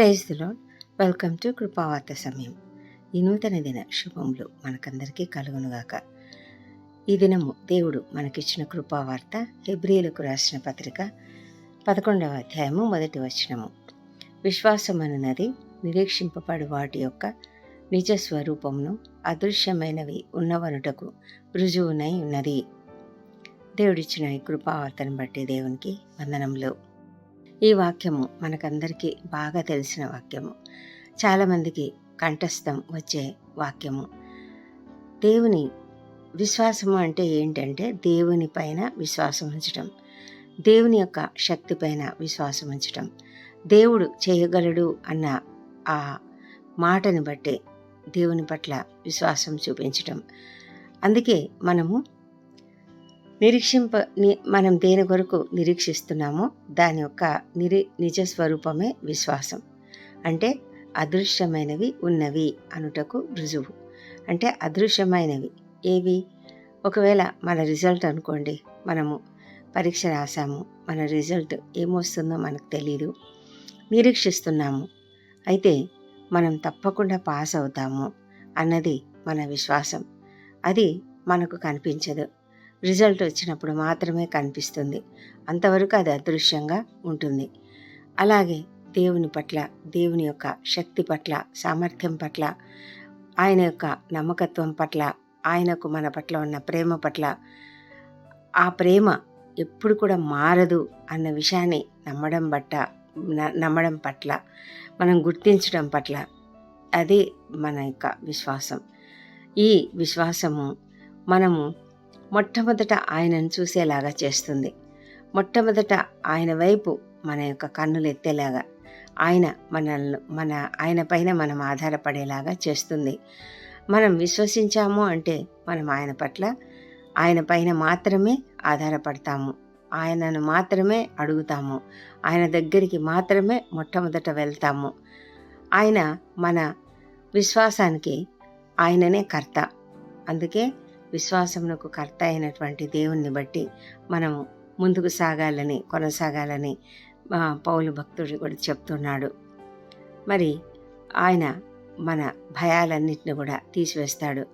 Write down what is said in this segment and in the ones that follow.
Praise lord welcome to కృపావార్త సమయం. ఈ నూతన దిన శుభములు మనకందరికీ కలుగునుగాక. ఈ దినము దేవుడు మనకిచ్చిన కృపావార్త హెబ్రియులకు రాసిన పత్రిక పదకొండవ అధ్యాయము మొదటి వచనము. విశ్వాసం అనున్నది నిరీక్షింపబడు వాటి యొక్క నిజ స్వరూపమును అదృశ్యమైనవి ఉన్నవనుటకు రుజువునై ఉన్నది. దేవుడిచ్చిన ఈ కృపావార్తను బట్టి దేవునికి వందనములు. ఈ వాక్యము మనకందరికీ బాగా తెలిసిన వాక్యము. చాలామందికి కంఠస్థం వచ్చే వాక్యము. దేవుని విశ్వాసము అంటే ఏంటంటే దేవుని పైన విశ్వాసం ఉంచటం. దేవుని యొక్క శక్తి పైన విశ్వాసం ఉంచటం. దేవుడు చేయగలడు అన్న ఆ మాటని బట్టే దేవుని పట్ల విశ్వాసం చూపించటం. అందుకే మనము నిరీక్షింప మనం దేని కొరకు నిరీక్షిస్తున్నామో దాని యొక్క నిరి నిజ స్వరూపమే విశ్వాసం. అంటే అదృశ్యమైనవి ఉన్నవి అనుటకు రుజువు. అంటే అదృశ్యమైనవి. ఏవి? ఒకవేళ మన రిజల్ట్ అనుకోండి మనము పరీక్ష రాసాము మన రిజల్ట్ ఏమొస్తుందో మనకు తెలీదు నిరీక్షిస్తున్నాము. అయితే మనం తప్పకుండా పాస్ అవుతాము అన్నది మన విశ్వాసం. అది మనకు కనిపించదు. రిజల్ట్ వచ్చినప్పుడు మాత్రమే కనిపిస్తుంది. అంతవరకు అది అదృశ్యంగా ఉంటుంది. అలాగే దేవుని పట్ల దేవుని యొక్క శక్తి పట్ల సామర్థ్యం పట్ల ఆయన యొక్క నమ్మకత్వం పట్ల ఆయనకు మన పట్ల ఉన్న ప్రేమ పట్ల ఆ ప్రేమ ఎప్పుడు కూడా మారదు అన్న విషయాన్ని నమ్మడం బట్ట న- నమ్మడం పట్ల మనం గుర్తించడం పట్ల అది మన యొక్క విశ్వాసం. ఈ విశ్వాసము మనము మొట్టమొదట ఆయనను చూసేలాగా చేస్తుంది. మొట్టమొదట ఆయన వైపు మన యొక్క కన్నులు ఎత్తేలాగా ఆయన మనల్ని మన ఆయన పైన మనం ఆధారపడేలాగా చేస్తుంది. మనం విశ్వసించాము అంటే మనం ఆయన పట్ల ఆయన పైన మాత్రమే ఆధారపడతాము. ఆయనను మాత్రమే అడుగుతాము. ఆయన దగ్గరికి మాత్రమే మొట్టమొదట వెళ్తాము. ఆయన మన విశ్వాసానికి ఆయననే కర్త. అందుకే విశ్వాసమునకు కర్త అయినటువంటి దేవుణ్ణి బట్టి మనం ముందుకు సాగాలని కొనసాగాలని పౌలు భక్తుడు కూడా చెప్తున్నాడు. మరి ఆయన మన భయాలన్నిటిని కూడా తీసివేస్తాడు.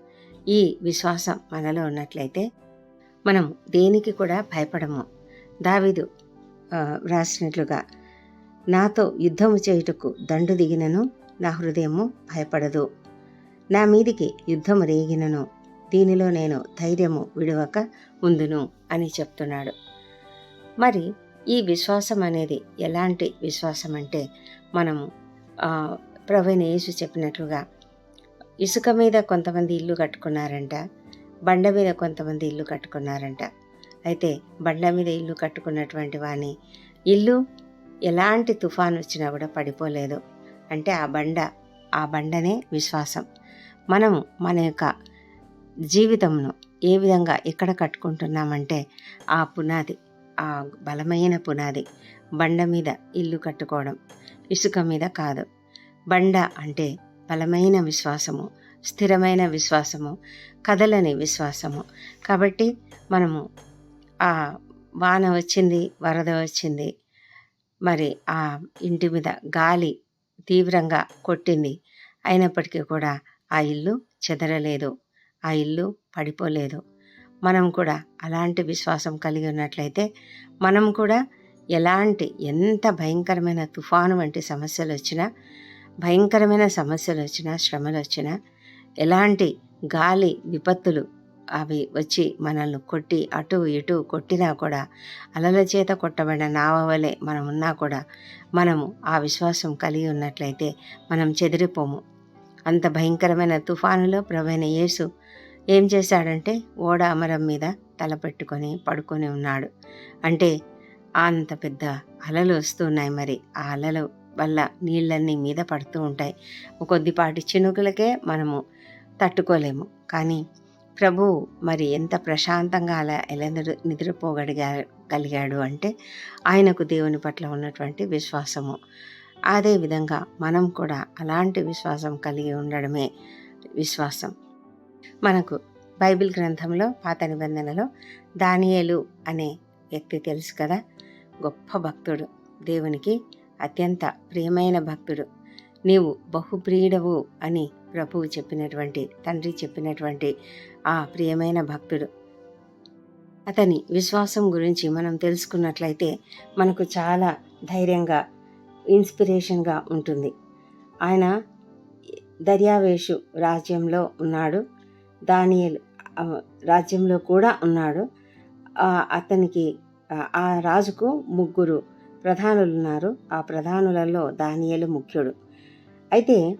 ఈ విశ్వాసం మనలో ఉన్నట్లయితే మనం దేనికి కూడా భయపడము. దావిదు వ్రాసినట్లుగా నాతో యుద్ధము చేయుటకు దండు దిగినను నా హృదయము భయపడదు. నా మీదికి యుద్ధము రేగినను. దీనిలో నేను ధైర్యము విడవక ఉందును అని చెప్తున్నాడు. మరి ఈ విశ్వాసం అనేది ఎలాంటి విశ్వాసం అంటే మనము ప్రవీణ యేసు చెప్పినట్లుగా ఇసుక మీద కొంతమంది ఇల్లు కట్టుకున్నారంట బండ మీద కొంతమంది ఇల్లు కట్టుకున్నారంట. అయితే బండ మీద ఇల్లు కట్టుకున్నటువంటి వాని ఇల్లు ఎలాంటి తుఫాన్ వచ్చినా కూడా పడిపోలేదు. అంటే ఆ బండ ఆ బండనే విశ్వాసం. మనము మన యొక్క జీవితంను ఏ విధంగా ఎక్కడ కట్టుకుంటున్నామంటే ఆ పునాది ఆ బలమైన పునాది బండ మీద ఇల్లు కట్టుకోవడం ఇసుక మీద కాదు. బండ అంటే బలమైన విశ్వాసము స్థిరమైన విశ్వాసము కదలని విశ్వాసము. కాబట్టి మనము ఆ వాన వచ్చింది వరద వచ్చింది మరి ఆ ఇంటి మీద గాలి తీవ్రంగా కొట్టింది అయినప్పటికీ కూడా ఆ ఇల్లు చెదరలేదు. ఆ ఇల్లు పడిపోలేదు. మనం కూడా అలాంటి విశ్వాసం కలిగి ఉన్నట్లయితే మనం కూడా ఎలాంటి ఎంత భయంకరమైన తుఫాను వంటి సమస్యలు వచ్చినా భయంకరమైన సమస్యలు వచ్చినా శ్రమలు వచ్చినా ఎలాంటి గాలి విపత్తులు అవి వచ్చి మనల్ని కొట్టి అటు ఇటు కొట్టినా కూడా అలల చేత కొట్టబడిన నావవలే మనం ఉన్నా కూడా మనము ఆ విశ్వాసం కలిగి ఉన్నట్లయితే మనం చెదిరిపోము. అంత భయంకరమైన తుఫానులో ప్రవైన యేసు ఏం చేశాడంటే ఓడ అమరం మీద తల పెట్టుకొని పడుకొని ఉన్నాడు. అంటే అంత పెద్ద అలలు వస్తున్నాయి మరి. ఆ అలలు వల్ల నీళ్ళన్నీ మీద పడుతూ ఉంటాయి. కొద్దిపాటి చినుకులకే మనము తట్టుకోలేము. కానీ ప్రభు మరి ఎంత ప్రశాంతంగా అలా ఎలా నిద్ర నిద్రపోగలిగా కలిగాడు అంటే ఆయనకు దేవుని పట్ల ఉన్నటువంటి విశ్వాసము. అదే విధంగా మనం కూడా అలాంటి విశ్వాసం కలిగి ఉండడమే విశ్వాసం. మనకు బైబిల్ గ్రంథంలో పాత నిబంధనలో దానియేలు అనే వ్యక్తి తెలుసు కదా? గొప్ప భక్తుడు. దేవునికి అత్యంత ప్రియమైన భక్తుడు. నీవు బహుప్రియుడవు అని ప్రభువు చెప్పినటువంటి తండ్రి చెప్పినటువంటి ఆ ప్రియమైన భక్తుడు. అతని విశ్వాసం గురించి మనం తెలుసుకున్నట్లయితే మనకు చాలా ధైర్యంగా ఇన్స్పిరేషన్గా ఉంటుంది. ఆయన దర్యావేషు రాజ్యంలో ఉన్నాడు. దానియల్ రాజ్యంలో కూడా ఉన్నాడు. అతనికి ఆ, రాజుకు ముగ్గురు ప్రధానులు ఉన్నారు ఆ ప్రధానులలో దానియలు ముఖ్యుడు. అయితే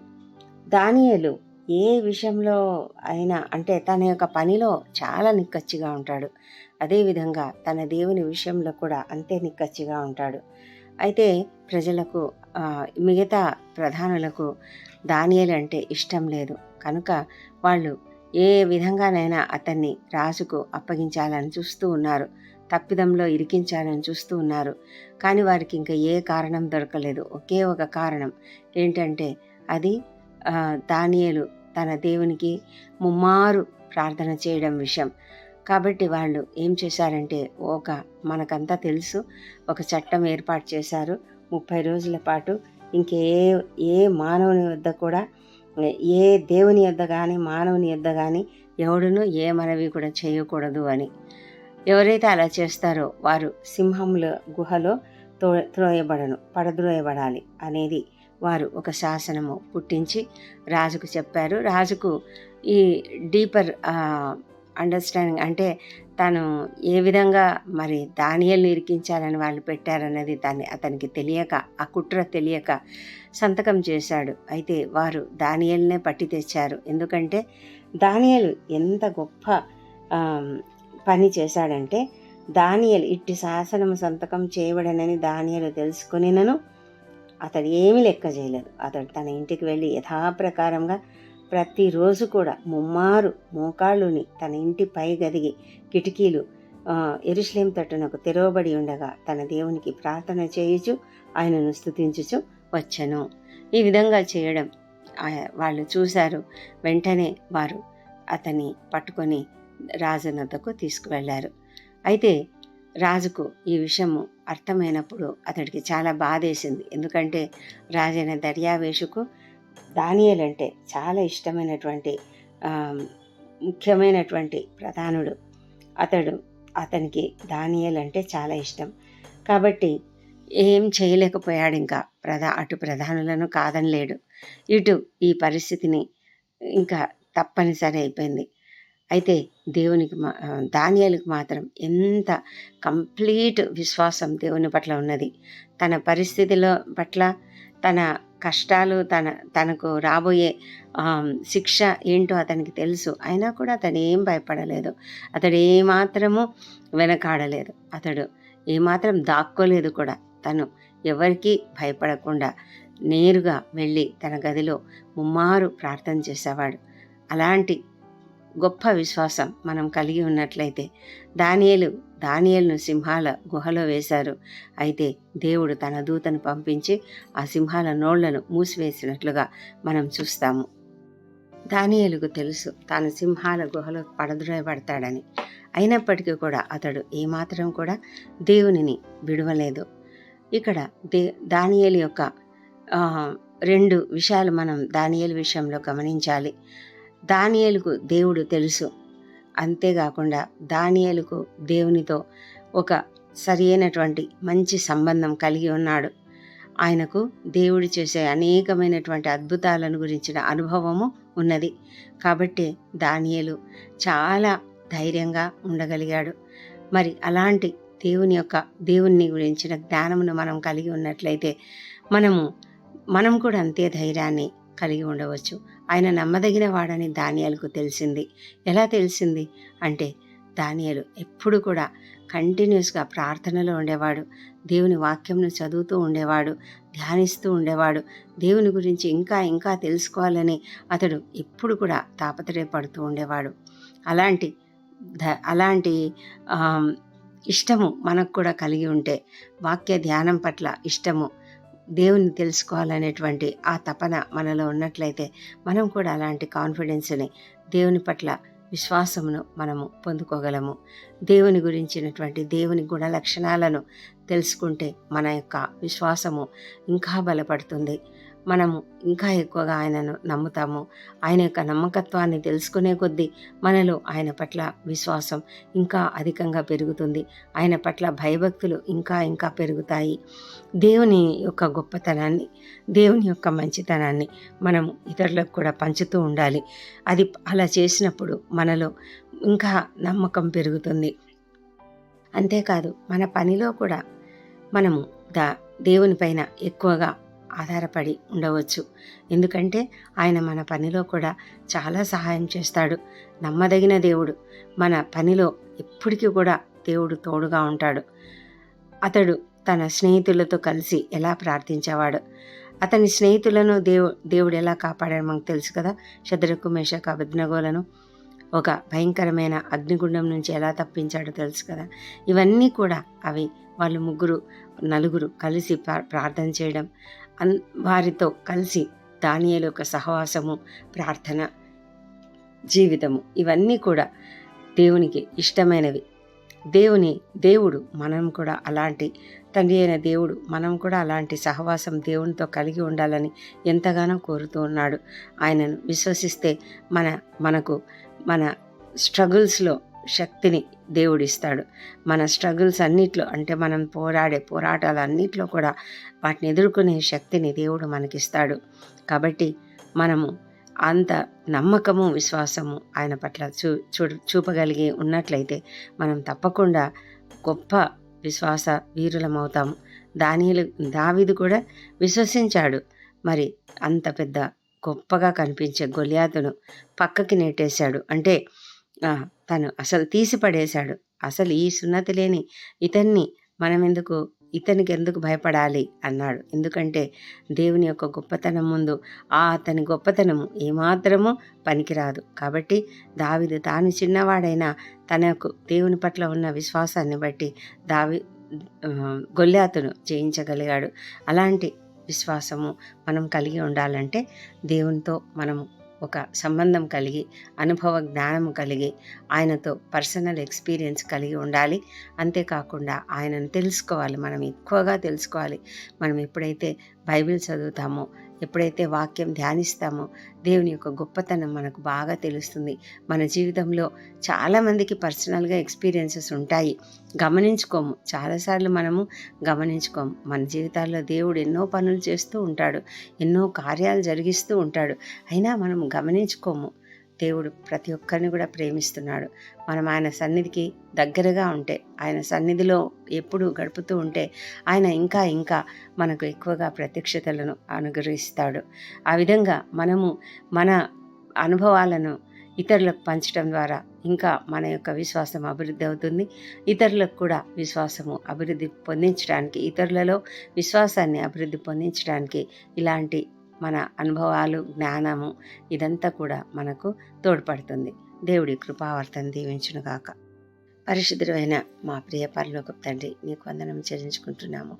దానియలు ఏ విషయంలో అయినా అంటే తన యొక్క పనిలో చాలా నిక్కచ్చిగా ఉంటాడు. అదేవిధంగా తన దేవుని విషయంలో కూడా అంతే నిక్కచ్చిగా ఉంటాడు. అయితే ప్రజలకు మిగతా ప్రధానులకు దానియలు అంటే ఇష్టం లేదు. కనుక వాళ్ళు ఏ విధంగానైనా అతన్ని రాజుకు అప్పగించాలని చూస్తూ ఉన్నారు. తప్పిదంలో ఇరికించాలని చూస్తూ ఉన్నారు. కానీ వారికి ఇంకా ఏ కారణం దొరకలేదు. ఒకే ఒక కారణం ఏంటంటే అది దానియలు తన దేవునికి ముమ్మారు ప్రార్థన చేయడం విషయం. కాబట్టి వాళ్ళు ఏం చేశారంటే ఒక మనకంతా తెలుసు ఒక చట్టం ఏర్పాటు చేశారు. ముప్పై రోజుల పాటు ఇంకే ఏ మానవుని వద్ద కూడా ఏ దేవుని యొద్ద కానీ మానవుని యొద్ద కానీ ఎవడును ఏ మనవి కూడా చేయకూడదు అని. ఎవరైతే అలా చేస్తారో వారు సింహముల గుహలో తో త్రోయబడను పడద్రోయబడాలి అనేది వారు ఒక శాసనము పుట్టించి రాజుకు చెప్పారు. రాజుకు ఈ డీపర్ అండర్స్టాండింగ్ అంటే తను ఏ విధంగా మరి దానియల్ని ఇరికించాలని వాళ్ళు పెట్టారన్నది దాన్ని అతనికి తెలియక ఆ కుట్ర తెలియక సంతకం చేశాడు. అయితే వారు దానియల్నే పట్టి తెచ్చారు. ఎందుకంటే దానియలు ఎంత గొప్ప పని చేశాడంటే దానియలు ఇట్టి శాసనము సంతకం చేయబడనని దానియలు తెలుసుకునినను అతడు ఏమీ లెక్క చేయలేదు. అతడు తన ఇంటికి వెళ్ళి యథాప్రకారంగా ప్రతిరోజు కూడా ముమ్మారు మోకాళ్ళుని తన ఇంటి పై గదిగి కిటికీలు ఎరుశ్లేం తట్టునకు తెరవబడి ఉండగా తన దేవునికి ప్రార్థన చేయుచు ఆయనను స్థుతించుచు వచ్చను. ఈ విధంగా చేయడం వాళ్ళు చూశారు. వెంటనే వారు అతన్ని పట్టుకొని రాజునద్దకు తీసుకువెళ్ళారు. అయితే రాజుకు ఈ విషయము అర్థమైనప్పుడు అతడికి చాలా బాధేసింది. ఎందుకంటే రాజైన దర్యావేషుకు దానియల్ అంటే చాలా ఇష్టమైనటువంటి ముఖ్యమైనటువంటి ప్రధానుడు. అతడు అతనికి దానియల్ అంటే చాలా ఇష్టం. కాబట్టి ఏం చేయలేకపోయాడు ఇంకా. ప్రధా అటు ప్రధానులను కాదనలేడు ఇటు ఈ పరిస్థితిని ఇంకా తప్పనిసరి అయిపోయింది. అయితే దేవునికి మా దానియాలకు మాత్రం ఎంత కంప్లీట్ విశ్వాసం దేవుని పట్ల ఉన్నది. తన పరిస్థితిలో పట్ల తన కష్టాలు తన తనకు రాబోయే శిక్ష ఏంటో అతనికి తెలుసు. అయినా కూడా అతడు ఏం భయపడలేదు. అతడు ఏమాత్రము వెనకాడలేదు. అతడు ఏమాత్రం దాక్కోలేదు కూడా. తను ఎవరికీ భయపడకుండా నేరుగా వెళ్ళి తన గదిలో ముమ్మారు ప్రార్థన చేసేవాడు. అలాంటి గొప్ప విశ్వాసం మనం కలిగి ఉన్నట్లయితే. దానియలు దానియేలును సింహాల గుహలో వేశారు. అయితే దేవుడు తన దూతను పంపించి ఆ సింహాల నోళ్ళను మూసివేసినట్లుగా మనం చూస్తాము. దానియేలుకు తెలుసు తాను సింహాల గుహలో పడద్రోయబడతాడని. అయినప్పటికీ కూడా అతడు ఏమాత్రం కూడా దేవునిని విడవలేదు. ఇక్కడ దే దానియలు యొక్క రెండు విషయాలు మనం దానియలు విషయంలో గమనించాలి. దానియలకు దేవుడు తెలుసు. అంతేకాకుండా దానియలకు దేవునితో ఒక సరి అయినటువంటి మంచి సంబంధం కలిగి ఉన్నాడు. ఆయనకు దేవుడు చేసే అనేకమైనటువంటి అద్భుతాలను గురించిన అనుభవము ఉన్నది. కాబట్టి దానియలు చాలా ధైర్యంగా ఉండగలిగాడు. మరి అలాంటి దేవుని యొక్క దేవుణ్ణి గురించిన జ్ఞానమును మనం కలిగి ఉన్నట్లయితే మనము మనం కూడా అంతే ధైర్యాన్ని కలిగి ఉండవచ్చు. ఆయన నమ్మదగిన వాడని దానియాలకు తెలిసింది. ఎలా తెలిసింది? అంటే దానియాలు ఎప్పుడు కూడా కంటిన్యూస్గా ప్రార్థనలో ఉండేవాడు. దేవుని వాక్యంను చదువుతూ ఉండేవాడు. ధ్యానిస్తూ ఉండేవాడు. దేవుని గురించి ఇంకా ఇంకా తెలుసుకోవాలని అతడు ఎప్పుడు కూడా తాపత్రయపడుతూ ఉండేవాడు. అలాంటి ధ అలాంటి ఇష్టము మనకు కూడా కలిగి ఉంటే వాక్య ధ్యానం పట్ల ఇష్టము దేవుని తెలుసుకోవాలనేటువంటి ఆ తపన మనలో ఉన్నట్లయితే మనం కూడా అలాంటి కాన్ఫిడెన్స్ని దేవుని పట్ల విశ్వాసమును మనము పొందుకోగలము. దేవుని గురించినటువంటి దేవుని గుణ లక్షణాలను తెలుసుకుంటే మన యొక్క విశ్వాసము ఇంకా బలపడుతుంది. మనము ఇంకా ఎక్కువగా ఆయనను నమ్ముతాము. ఆయన యొక్క నమ్మకత్వాన్ని తెలుసుకునే కొద్దీ మనలో ఆయన పట్ల విశ్వాసం ఇంకా అధికంగా పెరుగుతుంది. ఆయన పట్ల భయభక్తులు ఇంకా ఇంకా పెరుగుతాయి. దేవుని యొక్క గొప్పతనాన్ని దేవుని యొక్క మంచితనాన్ని మనము ఇతరులకు కూడా పంచుతూ ఉండాలి. అది అలా చేసినప్పుడు మనలో ఇంకా నమ్మకం పెరుగుతుంది. అంతేకాదు మన పనిలో కూడా మనము దా దేవుని పైన ఎక్కువగా ఆధారపడి ఉండవచ్చు. ఎందుకంటే ఆయన మన పనిలో కూడా చాలా సహాయం చేస్తాడు. నమ్మదగిన దేవుడు. మన పనిలో ఎప్పటికీ కూడా దేవుడు తోడుగా ఉంటాడు. అతడు తన స్నేహితులతో కలిసి ఎలా ప్రార్థించేవాడు? అతని స్నేహితులను దేవు దేవుడు ఎలా కాపాడాడు మనకు తెలుసు కదా? శత్రుకు మేషక అభిజ్ఞగోలను ఒక భయంకరమైన అగ్నిగుండం నుంచి ఎలా తప్పించాడో తెలుసు కదా? ఇవన్నీ కూడా అవి వాళ్ళు ముగ్గురు నలుగురు కలిసి ప్రార్థన చేయడం. అన్ వారితో కలిసి దానియలు యొక్క సహవాసము ప్రార్థన జీవితము ఇవన్నీ కూడా దేవునికి ఇష్టమైనవి. దేవుని దేవుడు మనం కూడా అలాంటి తండ్రి అయిన దేవుడు మనం కూడా అలాంటి సహవాసం దేవునితో కలిగి ఉండాలని ఎంతగానో కోరుతూ ఉన్నాడు. ఆయనను విశ్వసిస్తే మన మనకు మన స్ట్రగుల్స్లో శక్తిని దేవుడిస్తాడు. మన స్ట్రగుల్స్ అన్నిట్లో అంటే మనం పోరాడే పోరాటాలు అన్నిట్లో కూడా వాటిని ఎదుర్కొనే శక్తిని దేవుడు మనకిస్తాడు. కాబట్టి మనము అంత నమ్మకము విశ్వాసము ఆయన పట్ల చూ చూ చూపగలిగి ఉన్నట్లయితే మనం తప్పకుండా గొప్ప విశ్వాస వీరులమవుతాము దానిలు దావిది కూడా విశ్వసించాడు. మరి అంత పెద్ద గొప్పగా కనిపించే గొలియాతును పక్కకి నెట్టేశాడు. అంటే తను అసలు తీసి పడేశాడు. అసలు ఈ సున్నతి లేని ఇతన్ని మనం ఎందుకు ఇతనికి ఎందుకు భయపడాలి? అన్నాడు. ఎందుకంటే దేవుని యొక్క గొప్పతనం ముందు ఆ అతని గొప్పతనము ఏమాత్రము పనికిరాదు. కాబట్టి దావిదు తాను చిన్నవాడైనా తనకు దేవుని పట్ల ఉన్న విశ్వాసాన్ని బట్టి దావి గొల్లాతును జయించగలిగాడు. అలాంటి విశ్వాసము మనం కలిగి ఉండాలంటే దేవునితో మనము ఒక సంబంధం కలిగి అనుభవ జ్ఞానం కలిగి ఆయనతో పర్సనల్ ఎక్స్పీరియన్స్ కలిగి ఉండాలి. అంతేకాకుండా ఆయనను తెలుసుకోవాలి. మనం ఎక్కువగా తెలుసుకోవాలి. మనం ఎప్పుడైతే బైబిల్ చదువుతామో ఎప్పుడైతే వాక్యం ధ్యానిస్తామో దేవుని యొక్క గొప్పతనం మనకు బాగా తెలుస్తుంది. మన జీవితంలో చాలామందికి పర్సనల్గా ఎక్స్పీరియన్సెస్ ఉంటాయి. గమనించుకోము. చాలాసార్లు మనము గమనించుకోము. మన జీవితాల్లో దేవుడు ఎన్నో పనులు చేస్తూ ఉంటాడు. ఎన్నో కార్యాలు జరిగిస్తూ ఉంటాడు. అయినా మనం గమనించుకోము. దేవుడు ప్రతి ఒక్కరిని కూడా ప్రేమిస్తున్నాడు. మనం ఆయన సన్నిధికి దగ్గరగా ఉంటే ఆయన సన్నిధిలో ఎప్పుడు గడుపుతూ ఉంటే ఆయన ఇంకా ఇంకా మనకు ఎక్కువగా ప్రత్యక్షతలను అనుగ్రహిస్తాడు. ఆ విధంగా మనము మన అనుభవాలను ఇతరులకు పంచడం ద్వారా ఇంకా మన యొక్క విశ్వాసం అభివృద్ధి అవుతుంది. ఇతరులకు కూడా విశ్వాసము అభివృద్ధి పొందించడానికి ఇతరులలో విశ్వాసాన్ని అభివృద్ధి పొందించడానికి ఇలాంటి మన అనుభవాలు జ్ఞానము ఇదంతా కూడా మనకు తోడ్పడుతుంది. దేవుడి కృపావర్తన దీవించునుగాక. పరిశుద్ధుడైన మా ప్రియ పరలోక తండ్రి నీకు వందనం చెల్లించుకుంటున్నాము.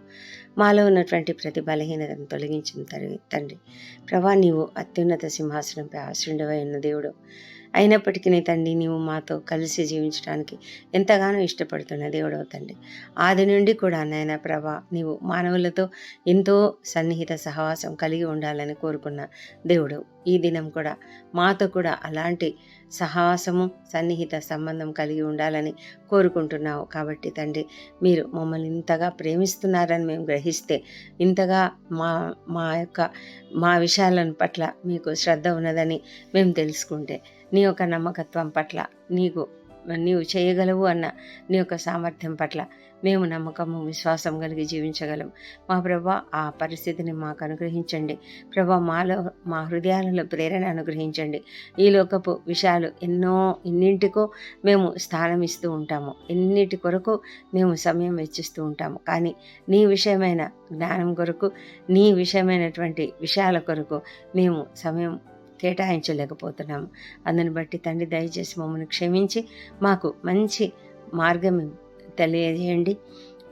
మాలో ఉన్నటువంటి ప్రతి బలహీనతను తొలగించిన తండ్రి ప్రభా నీవు అత్యున్నత సింహాసనంపై ఆశ్రుండవై ఉన్న దేవుడు అయినప్పటికీ తండ్రి నీవు మాతో కలిసి జీవించడానికి ఎంతగానో ఇష్టపడుతున్న దేవుడవు తండ్రి. ఆది నుండి కూడా నాయన ప్రభా నీవు మానవులతో ఎంతో సన్నిహిత సహవాసం కలిగి ఉండాలని కోరుకున్న దేవుడు ఈ దినం కూడా మాతో కూడా అలాంటి సాహసము సన్నిహిత సంబంధం కలిగి ఉండాలని కోరుకుంటున్నావు. కాబట్టి తండ్రి మీరు మమ్మల్ని ఇంతగా ప్రేమిస్తున్నారని మేము గ్రహిస్తే ఇంతగా మా మా యొక్క మా విషయాలను పట్ల మీకు శ్రద్ధ ఉన్నదని మేము తెలుసుకుంటే నీ యొక్క నమ్మకత్వం పట్ల నీకు నీవు చేయగలవు అన్న నీ యొక్క సామర్థ్యం పట్ల మేము నమ్మకము విశ్వాసం కలిగి జీవించగలం. మా ప్రభా ఆ పరిస్థితిని మాకు అనుగ్రహించండి. ప్రభా మాలో మా హృదయాలలో ప్రేరణ అనుగ్రహించండి. ఈ లోకపు విషయాలు ఎన్నో ఎన్నింటికో మేము స్థానం ఇస్తూ ఉంటాము. ఎన్నిటి కొరకు మేము సమయం వెచ్చిస్తూ ఉంటాము. కానీ నీ విషయమైన జ్ఞానం కొరకు నీ విషయమైనటువంటి విషయాల కొరకు మేము సమయం కేటాయించలేకపోతున్నాము. అందుని బట్టి తండ్రి దయచేసి మమ్మల్ని క్షమించి మాకు మంచి మార్గం తెలియజేయండి.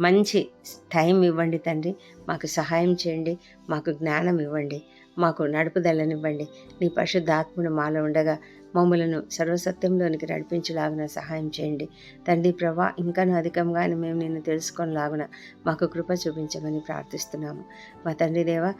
మంచి టైం ఇవ్వండి తండ్రి. మాకు సహాయం చేయండి. మాకు జ్ఞానం ఇవ్వండి. మాకు నడుపుదలనివ్వండి. నీ పరిశుద్ధాత్ముడు మాలో ఉండగా మమ్మలను సర్వసత్యంలోనికి నడిపించలాగున సహాయం చేయండి. తండ్రి ప్రభా ఇంకనూ అధికంగానే మేము నిన్ను తెలుసుకొనిలాగున మాకు కృప చూపించమని ప్రార్థిస్తున్నాము. మా తండ్రి దేవ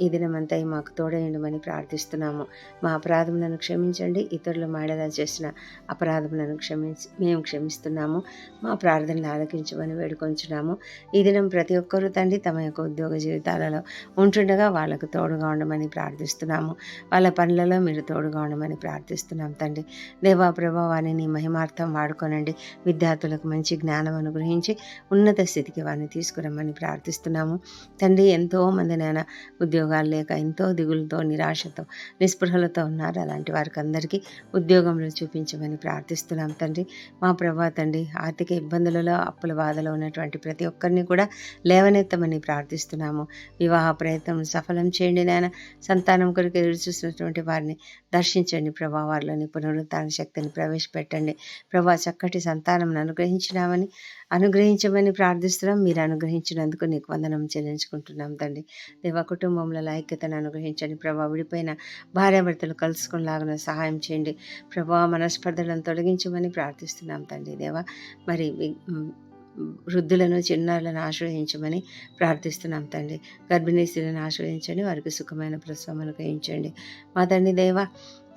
ఈ దినమంతా మాకు తోడేయండమని ప్రార్థిస్తున్నాము. మా అపరాధములను క్షమించండి ఇతరులు మాడేలా చేసిన అపరాధములను క్షమించి మేము క్షమిస్తున్నాము. మా ప్రార్థనలు ఆలకించమని వేడుకొంచున్నాము. ఈ దినం ప్రతి ఒక్కరూ తండ్రి తమ యొక్క ఉద్యోగ జీవితాలలో ఉంటుండగా వాళ్ళకు తోడుగా ఉండమని ప్రార్థిస్తున్నాము. వాళ్ళ పనులలో మీరు తోడుగా ఉండమని ప్రార్థిస్తున్నాం తండ్రి. దేవా ప్రభావాన్ని నీ మహిమార్థం వాడుకోనండి. విద్యార్థులకు మంచి జ్ఞానం అనుగ్రహించి ఉన్నత స్థితికి వారిని తీసుకురమ్మని ప్రార్థిస్తున్నాము. తండ్రి ఎంతో మంది నాయన ఉద్యోగాలు లేక ఎంతో దిగులతో నిరాశతో నిస్పృహలతో ఉన్నారు అలాంటి వారికి అందరికీ ఉద్యోగంలో చూపించమని ప్రార్థిస్తున్నాం తండ్రి. మా ప్రభా తండ్రి ఆర్థిక ఇబ్బందులలో అప్పుల బాధలో ఉన్నటువంటి ప్రతి ఒక్కరిని కూడా లేవనెత్తమని ప్రార్థిస్తున్నాము. వివాహ ప్రయత్నం సఫలం చేయండి నాయన. సంతానం కొరకు ఎదురు చూసినటువంటి వారిని దర్శించండి ప్రభా. వారిలోని పునరుత్థాన శక్తిని ప్రవేశపెట్టండి. ప్రభా చక్కటి సంతానం అనుగ్రహించినామని అనుగ్రహించమని ప్రార్థిస్తున్నాం. మీరు అనుగ్రహించినందుకు నీకు వందనం చెల్లించుకుంటున్నాం తండ్రి. దేవ కుటుంబంలో ఐక్యతను అనుగ్రహించండి. ప్రభా విడిపోయిన భార్యాభర్తలు కలుసుకునేలాగా సహాయం చేయండి. ప్రభా మనస్పర్ధలను తొలగించమని ప్రార్థిస్తున్నాం తండ్రి దేవా. మరి వృద్ధులను చిన్నారులను ఆశ్రయించమని ప్రార్థిస్తున్నాం తండ్రి. గర్భిణీ స్త్రీలను ఆశ్రయించండి. వారికి సుఖమైన ప్రసవం అనుగ్రహించండి మా తండ్రి దేవ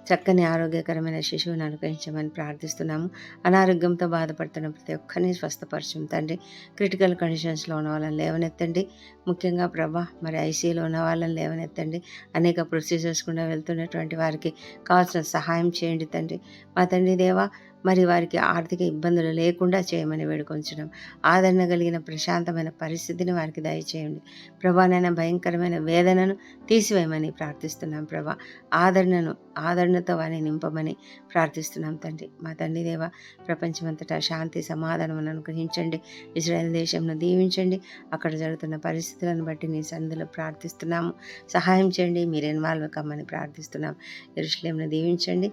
చక్కని ఆరోగ్యకరమైన శిశువుని అనుగ్రహించమని ప్రార్థిస్తున్నాము. అనారోగ్యంతో బాధపడుతున్న ప్రతి ఒక్కరిని స్వస్థపరచం తండ్రి. క్రిటికల్ కండిషన్స్లో ఉన్న వాళ్ళని లేవనెత్తండి. ముఖ్యంగా ప్రభా మరి ఐసీలో ఉన్న వాళ్ళని లేవనెత్తండి. అనేక ప్రొసీజర్స్ కూడా వెళ్తున్నటువంటి వారికి కావాల్సిన సహాయం చేయండి తండ్రి. మా తండ్రి దేవా మరి వారికి ఆర్థిక ఇబ్బందులు లేకుండా చేయమని వేడుకొంచడం. ఆదరణ కలిగిన ప్రశాంతమైన పరిస్థితిని వారికి దయచేయండి. ప్రభానైనా భయంకరమైన వేదనను తీసివేయమని ప్రార్థిస్తున్నాం ప్రభా. ఆదరణను ఆదరణతో వారిని నింపమని ప్రార్థిస్తున్నాం తండ్రి. మా తండ్రి దేవ ప్రపంచమంతటా శాంతి సమాధానం అనుగ్రహించండి. ఇజ్రాయెల్ దేశంను దీవించండి. అక్కడ జరుగుతున్న పరిస్థితులను బట్టి నీ సందులో ప్రార్థిస్తున్నాము. సహాయం చేయండి. మీరు ఇన్వాల్వ్ కమ్మని ప్రార్థిస్తున్నాం. ఎరుషులేంను దీవించండి.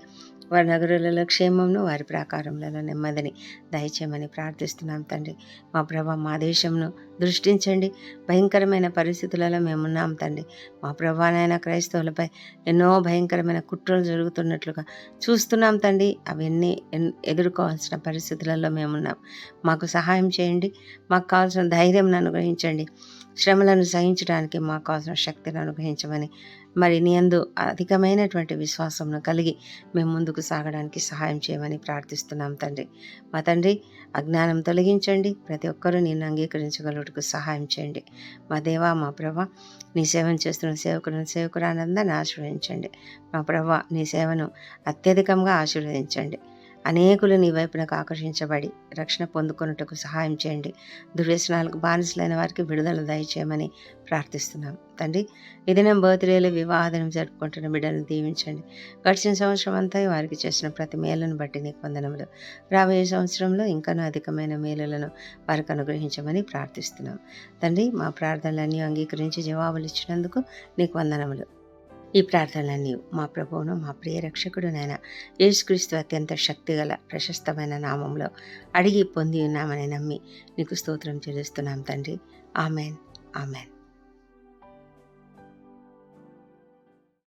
వారి నగరులలో క్షేమంను వారి ప్రాకారములలో నెమ్మదిని దయచేయమని ప్రార్థిస్తున్నాం తండ్రి. మా ప్రభ మా దేశంను దృష్టించండి. భయంకరమైన పరిస్థితులలో మేమున్నాం తండ్రి. మా ప్రభానైన క్రైస్తవులపై ఎన్నో భయంకరమైన కుట్రలు జరుగుతున్నట్లుగా చూస్తున్నాం తండ్రి. అవన్నీ ఎన్- ఎదుర్కోవాల్సిన పరిస్థితులలో మేమున్నాం. మాకు సహాయం చేయండి. మాకు కావాల్సిన ధైర్యం అనుగ్రహించండి. శ్రమలను సహించడానికి మాకు కావాల్సిన శక్తిని అనుగ్రహించమని మరి నీయందు అధికమైనటువంటి విశ్వాసంను కలిగి మేము ముందుకు సాగడానికి సహాయం చేయమని ప్రార్థిస్తున్నాం తండ్రి. మా తండ్రి అజ్ఞానం తొలగించండి. ప్రతి ఒక్కరూ నిన్ను అంగీకరించగలుగుటకు సహాయం చేయండి. మా దేవా మా ప్రభ నీ సేవను చేస్తున్న సేవకులను సేవకురానందని ఆశీర్వదించండి. మా ప్రభ నీ సేవను అత్యధికంగా ఆశీర్వదించండి. అనేకులు నీ వైపునకు ఆకర్షించబడి రక్షణ పొందుకొనుటకు సహాయం చేయండి. దుర్వ్యసనాలకు బానిసలైన వారికి విడుదల దయచేయమని ప్రార్థిస్తున్నాం. తండ్రి ఇది నేను బర్త్డేలు వివాహాలను జరుపుకుంటున్న బిడ్డలను దీవించండి. గడిచిన సంవత్సరం అంతా వారికి చేసిన ప్రతి మేలును బట్టి నీకు వందనములు. రాబోయే సంవత్సరంలో ఇంకనూ అధికమైన మేలులను వారికి అనుగ్రహించమని ప్రార్థిస్తున్నాం. తండ్రి మా ప్రార్థనలన్నీ అంగీకరించి జవాబులు ఇచ్చినందుకు నీకు వందనములు. ఈ ప్రార్థనలన్నీ మా ప్రభువును మా ప్రియ రక్షకుడు నాయన యేసుక్రీస్తు అత్యంత శక్తిగల ప్రశస్తమైన నామంలో అడిగి పొంది ఉన్నామని నమ్మి నీకు స్తోత్రం చెల్లిస్తున్నాం తండ్రి. ఆమెన్. ఆమెన్.